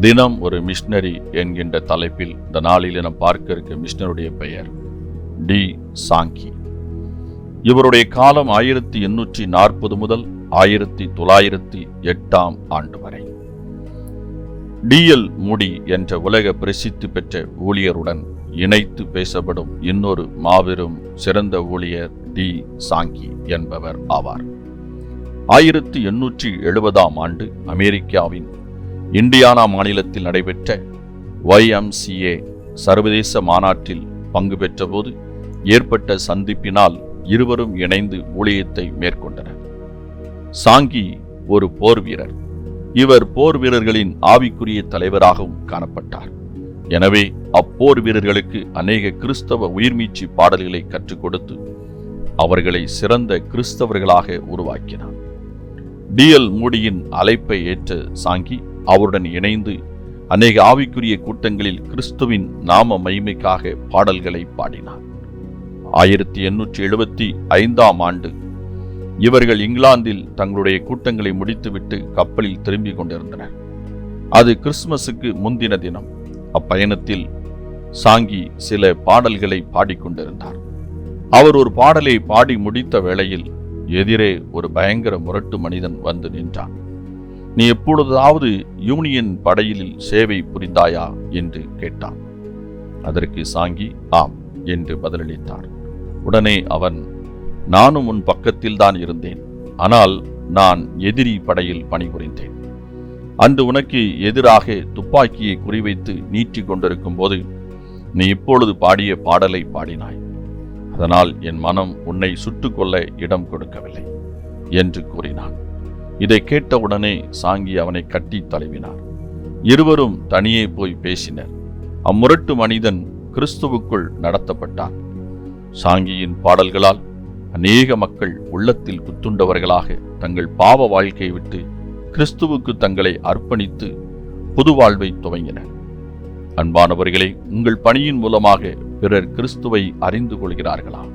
தினம் ஒரு மிஷனரி என்கின்ற தலைப்பில் இந்த நாளில் நாம் பார்க்க இருக்க மிஷினருடைய பெயர் டி. சாங்கி. இவருடைய காலம் ஆயிரத்தி எண்ணூற்றி நாற்பது முதல் ஆயிரத்தி தொள்ளாயிரத்தி எட்டாம் ஆண்டு வரை. டிஎல் முடி என்ற உலக பிரசித்தி பெற்ற ஊழியருடன் இணைத்து பேசப்படும் இன்னொரு மாபெரும் சிறந்த ஊழியர் டி. சாங்கி என்பவர் ஆவார். ஆயிரத்தி எண்ணூற்றி எழுபதாம் ஆண்டு அமெரிக்காவின் இண்டியானா மாநிலத்தில் நடைபெற்ற ஒய்எம்சிஏ சர்வதேச மாநாட்டில் பங்கு பெற்றபோது ஏற்பட்ட சந்திப்பினால் இருவரும் இணைந்து ஊழியத்தை மேற்கொண்டனர். சாங்கி ஒரு போர் வீரர். இவர் போர் வீரர்களின் ஆவிக்குரிய தலைவராகவும் காணப்பட்டார். எனவே அப்போர் வீரர்களுக்கு அநேக கிறிஸ்தவ உயிர்மீச்சு பாடல்களை கற்றுக் கொடுத்து அவர்களை சிறந்த கிறிஸ்தவர்களாக உருவாக்கினார். டிஎல் மோடியின் அழைப்பை ஏற்ற சாங்கி அவருடன் இணைந்து அநேக ஆவிக்குரிய கூட்டங்களில் கிறிஸ்துவின் நாம மகிமைக்காக பாடல்களை பாடினார். ஆயிரத்தி எண்ணூற்றி எழுபத்தி ஐந்தாம் ஆண்டு இவர்கள் இங்கிலாந்தில் தங்களுடைய கூட்டங்களை முடித்துவிட்டு கப்பலில் திரும்பிக் கொண்டிருந்தனர். அது கிறிஸ்துமஸுக்கு முந்தின தினம். அப்பயணத்தில் சாங்கி சில பாடல்களை பாடிக்கொண்டிருந்தார். அவர் ஒரு பாடலை பாடி முடித்த வேளையில் எதிரே ஒரு பயங்கர முரட்டு மனிதன் வந்து நின்றான். நீ எப்பொழுதாவது யூனியன் படையில் சேவை புரிந்தாயா? என்று கேட்டான். அதற்கு சாங்கி ஆம் என்று பதிலளித்தார். உடனே அவன் நானும் உன் பக்கத்தில் தான் இருந்தேன். ஆனால் நான் எதிரி படையில் பணிபுரிந்தேன். அன்று உனக்கு எதிராக துப்பாக்கியை குறிவைத்து நீட்டிக் கொண்டிருக்கும் போது நீ இப்பொழுது பாடிய பாடலை பாடினாய். அதனால் என் மனம் உன்னை சுட்டுக் கொள்ள இடம் கொடுக்கவில்லை என்று கூறினான். இதை கேட்டவுடனே சாங்கி அவனை கட்டி தழுவினார் இருவரும் தனியே போய் பேசினர். அம்முரட்டு மனிதன் கிறிஸ்துவுக்குள் நடத்தப்பட்டான். சாங்கியின் பாடல்களால் அநேக மக்கள் உள்ளத்தில் குத்துண்டவர்களாக தங்கள் பாவ வாழ்க்கையை விட்டு கிறிஸ்துவுக்கு தங்களை அர்ப்பணித்து புது வாழ்வை துவங்கினர். அன்பானவர்களே உங்கள் பணியின் மூலமாக பிறர் கிறிஸ்துவை அறிந்து கொள்கிறார்களா?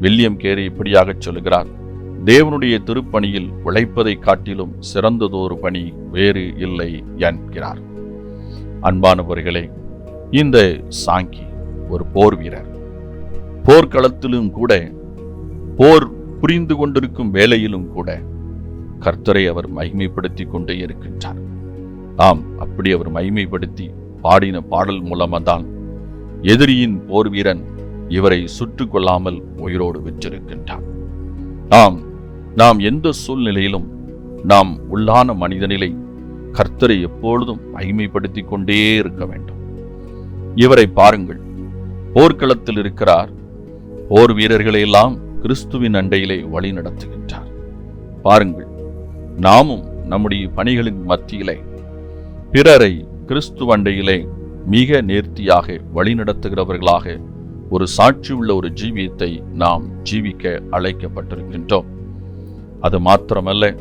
வில்லியம் கேரி இப்படியாகச் சொல்கிறார் தேவனுடைய திருப்பணியில் உழைப்பதை காட்டிலும் சிறந்ததொரு பணி வேறு இல்லை என்கிறார். அன்பானவர்களே இந்த சாங்கி ஒரு போர் வீரர். போர்க்களத்திலும் கூட போர் புரிந்து கொண்டிருக்கும் வேலையிலும் கூட கர்த்தரை அவர் மகிமைப்படுத்தி கொண்டே இருக்கின்றார். ஆம் அப்படி அவர் மகிமைப்படுத்தி பாடின பாடல் மூலமாதான் எதிரியின் போர் வீரன் இவரை சுட்டு கொள்ளாமல் உயிரோடு விற்றிருக்கின்றான் ஆம் நாம் எந்த சூழ்நிலையிலும் நாம் உள்ளான மனிதனிலை கர்த்தரை எப்பொழுதும் மகிமைப்படுத்திக் கொண்டே இருக்க வேண்டும். இவரை பாருங்கள் போர்க்களத்தில் இருக்கிறார். போர் வீரர்களையெல்லாம் கிறிஸ்துவின் அண்டையிலே வழி நடத்துகின்றார். பாருங்கள் நாமும் நம்முடைய பணிகளின் மத்தியிலே பிறரை கிறிஸ்துவ அண்டையிலே மிக நேர்த்தியாக வழிநடத்துகிறவர்களாக ஒரு சாட்சி உள்ள ஒரு ஜீவியத்தை நாம் ஜீவிக்க அழைக்கப்பட்டிருக்கின்றோம். அது மாத்திரமல்ல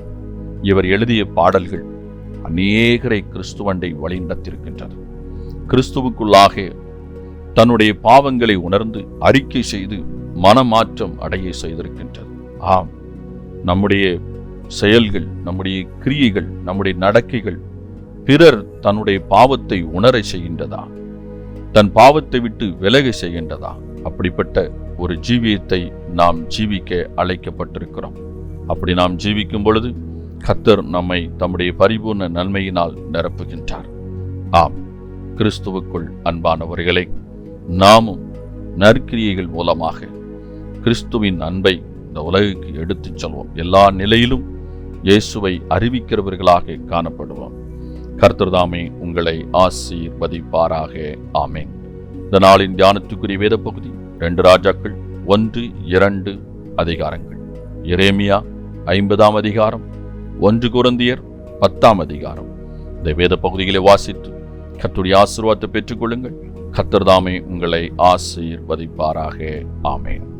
இவர் எழுதிய பாடல்கள் அநேகரை கிறிஸ்துவண்டை வழிநடத்திருக்கின்றது கிறிஸ்துவுக்குள்ளாக தன்னுடைய பாவங்களை உணர்ந்து அறிக்கை செய்து மனமாற்றம் அடைய செய்திருக்கின்றது ஆம் நம்முடைய செயல்கள் நம்முடைய கிரியைகள் நம்முடைய நடக்கைகள் பிறர் தன்னுடைய பாவத்தை உணர செய்கின்றதா? தன் பாவத்தை விட்டு விலக செய்கின்றதா? அப்படிப்பட்ட ஒரு ஜீவியத்தை நாம் ஜீவிக்க அழைக்கப்பட்டிருக்கிறோம். அப்படி நாம் ஜீவிக்கும் பொழுது கத்தர் நம்மை தம்முடைய பரிபூர்ண நன்மையினால் நிரப்புகின்றார். ஆம் கிறிஸ்துவுக்குள் அன்பானவர்களே நாமும் நற்கிரியைகள் மூலமாக கிறிஸ்துவின் அன்பை இந்த உலகுக்கு எடுத்துச் செல்வோம். எல்லா நிலையிலும் இயேசுவை அறிவிக்கிறவர்களாக காணப்படுவோம். கர்த்தர்தாமே உங்களை ஆசீர்வதிப்பாராக. ஆமேன். இந்த நாளின் தியானத்துக்குரிய வேத பகுதி ரெண்டு ராஜாக்கள் ஒன்று இரண்டு அதிகாரங்கள். எரேமியா ஐம்பதாம் அதிகாரம் ஒன்று குரந்தியர் பத்தாம் அதிகாரம். இந்த வேத பகுதிகளை வாசித்து கத்துடைய ஆசீர்வாதத்தை பெற்றுக்கொள்ளுங்கள். கர்த்தர்தாமே உங்களை ஆசீர்வதிப்பாராக. ஆமேன்.